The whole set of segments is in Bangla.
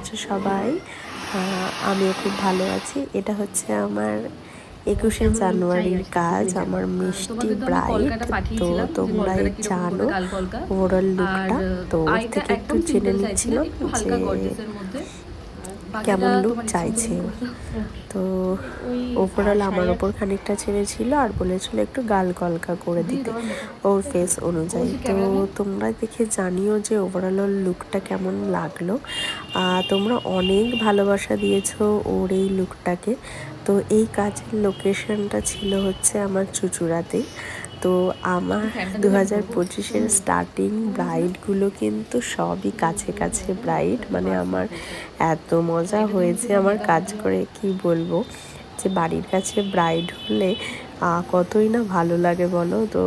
আছো সবাই। আমিও খুব ভালো আছি। এটা হচ্ছে আমার একুশে জানুয়ারির কাজ আমার মিষ্টি ব্রাইড তো তোমরা জানো ওভারঅল লুকটা। তো ওর থেকে একটু জেনে নিচ্ছিলাম যে কেমন লুক চাইছে? ও। তো ওভারঅল আমার ওপর খানিকটা ছেড়েছিল আর বলেছিল একটু গাল কলকা করে দিতে ওর ফেস অনুযায়ী। তো তোমরা দেখে জানিও যে ওভারঅল ওর লুকটা কেমন লাগল। তোমরা অনেক ভালোবাসা দিয়েছ ওর এই লুকটাকে তো এই কাজের লোকেশনটা ছিল হচ্ছে আমার চুচুড়াতে তো আমার দু হাজার পঁচিশের স্টার্টিং ব্রাইডগুলো কিন্তু সবই কাছে কাছে ব্রাইড মানে আমার এত মজা হয়েছে আমার কাজ করে কি বলব? যে বাড়ির কাছে ব্রাইড হলে কতই না ভালো লাগে বলো? তো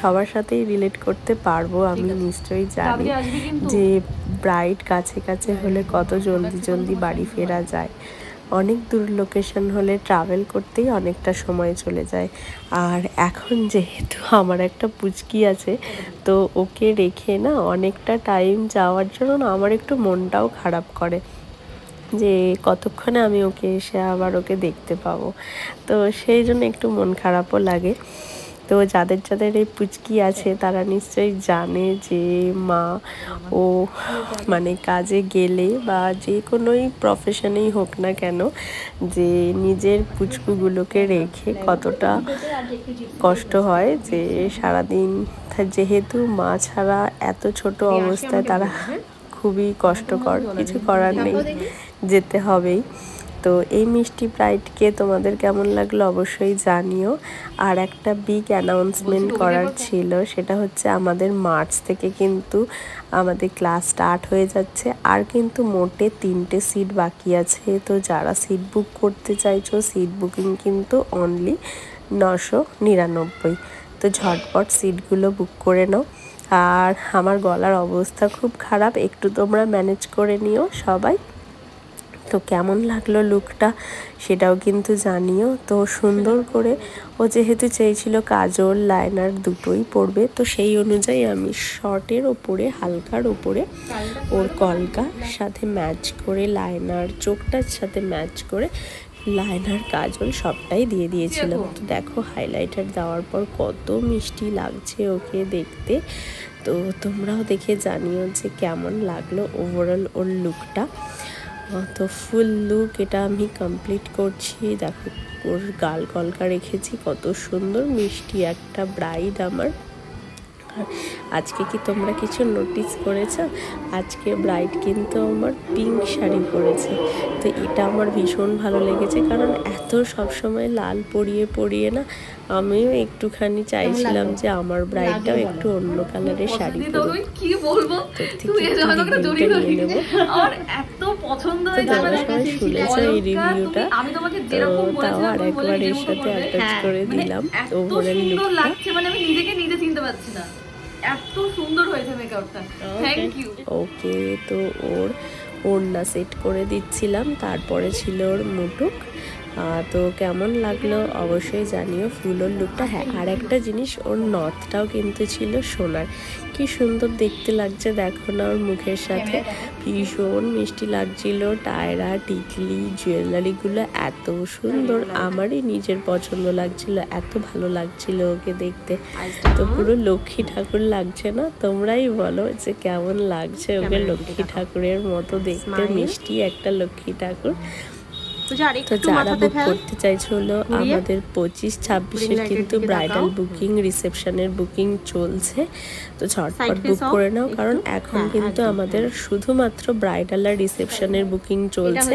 সবার সাথেই রিলেট করতে পারব আমি নিশ্চয়ই জানি যে ব্রাইড কাছে কাছে হলে কত জলদি জলদি বাড়ি ফেরা যায়। অনেক দূর লোকেশন হলে ট্রাভেল করতেই অনেকটা সময় চলে যায়। আর এখন যেহেতু আমার একটা পুচকি আছে, তো ওকে রেখে না অনেকটা টাইম যাওয়ার জন্য না আমার একটু মনটাও খারাপ করে যে কতক্ষণে আমি ওকে এসে আবার ওকে দেখতে পাবো। তো সেই জন্য একটু মন খারাপও লাগে। তো যাদের যাদের এই পুচকি আছে, তারা নিশ্চয়ই জানে যে মা ও মানে কাজে গেলে বা যে কোনোই প্রফেশনেই হোক না কেন, যে নিজের পুচকুগুলোকে রেখে কতটা কষ্ট হয় যে সারাদিন, যেহেতু মা ছাড়া এত ছোট অবস্থায় তারা খুবই কষ্টকর, কিছু করার নেই, যেতে হবেই। তো এই মিষ্টি ব্রাইডকে তোমাদের কেমন লাগল অবশ্যই জানিও। আর একটা বিগ অ্যানাউন্সমেন্ট করার ছিল সেটা হচ্ছে আমাদের মার্চ থেকে কিন্তু আমাদের ক্লাস স্টার্ট হয়ে যাচ্ছে। আর কিন্তু মোটে তিনটে সিট বাকি আছে তো যারা সিট বুক করতে চাইছো সিট বুকিং কিন্তু অনলি নশো নিরানব্বই। তো ঝটপট সিটগুলো বুক করে নাও। আর আমার গলার অবস্থা খুব খারাপ একটু তোমরা ম্যানেজ করে নিও সবাই। তো কেমন লাগল লুকটা সেটাও কিন্তু জানিও। তো সুন্দর করে ও যেহেতু চেয়েছিল কাজল লাইনার দুটোই পরবে, তো সেই অনুযায়ী আমি শর্টের ওপরে, হালকার ওপরে ওর কলকা সাথে ম্যাচ করে লাইনার চোখটার সাথে ম্যাচ করে লাইনার কাজল সবটাই দিয়ে দিয়েছিলাম। তো দেখো হাইলাইটার দেওয়ার পর কত মিষ্টি লাগছে ওকে দেখতে। তো তোমরাও দেখে জানিও যে কেমন লাগল ওভারঅল ওর লুকটা তো ফুল লুক এটা আমি কমপ্লিট করছি। দেখো, ওর গাল কলকা রেখেছি, কত সুন্দর মিষ্টি একটা ব্রাইড আমার। আজকে কি তোমরা কিছু নোটিস করেছ? আজকে ব্রাইড কিন্তু আমার পিঙ্ক শাড়ি পরেছে। তো এটা আমার ভীষণ ভালো লেগেছে কারণ এত সবসময় লাল পরিয়ে পরিয়ে না আমিও একটুখানি চাইছিলাম যে আমার ব্রাইডটাও একটু অন্য কালারের শাড়ি পরুক। কি বলব? আমার এত পছন্দ শুনেছো এই রিভিউটা আমি তোমাকে তো যেরকম তাও বলেছিলাম আর একবার এর সাথে অ্যাটাচ করে মানে দিলাম সুন্দর লুকটা লাগছে মানে আমি নিজেকে নিজে চিনতে পারছি না। এত সুন্দর হয়েছে মেকআপটা। থ্যাংক ইউ ওকে তো ওর ওড়না সেট করে দিচ্ছিলাম তারপরে ছিল ওর মুটুক। তো কেমন লাগল অবশ্যই জানিও ফুলোর লুকটা। হ্যাঁ আর একটা জিনিস ওর নথটাও কিন্তু ছিল সোনার। কি সুন্দর দেখতে লাগছে দেখো না ওর মুখের সাথে। ভীষণ মিষ্টি লাগছিল টায়রা টিকলি জুয়েলারিগুলো এত সুন্দর। আমারই নিজের পছন্দ লাগছিল এত ভালো লাগছিল ওকে দেখতে। তো পুরো লক্ষ্মী ঠাকুর লাগছে না? তোমরাই বলো যে কেমন লাগছে ওকে লক্ষ্মী ঠাকুরের মতো দেখতে। মিষ্টি একটা লক্ষ্মী ঠাকুর। তো যারা বুক করতে চাইছো হলো আমাদের পঁচিশ ছাব্বিশের কিন্তু ব্রাইডাল বুকিং রিসেপশনের বুকিং চলছে। তো ঝটপট বুক করে নাও কারণ এখন কিন্তু আমাদের শুধুমাত্র ব্রাইডাল আর রিসেপশনের বুকিং চলছে।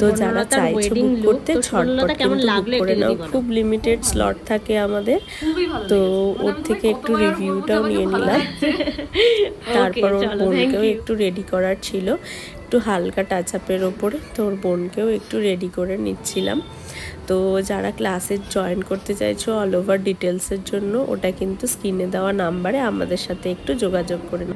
তো যারা চাইছো বুক করতে ঝটপট কিন্তু বুক করে নাও। খুব লিমিটেড স্লট থাকে আমাদের। তো ওর থেকে একটু রিভিউটাও নিয়ে নিলাম। তারপর ওর বোনকেও একটু রেডি করার ছিল। একটু হালকা টাচ আপের ওপরে তোর বোনকেও একটু রেডি করে নিচ্ছিলাম তো যারা ক্লাসে জয়েন করতে চাইছো অল ওভার ডিটেলসের জন্য ওটা কিন্তু স্ক্রিনে দেওয়া নাম্বারে আমাদের সাথে একটু যোগাযোগ করে।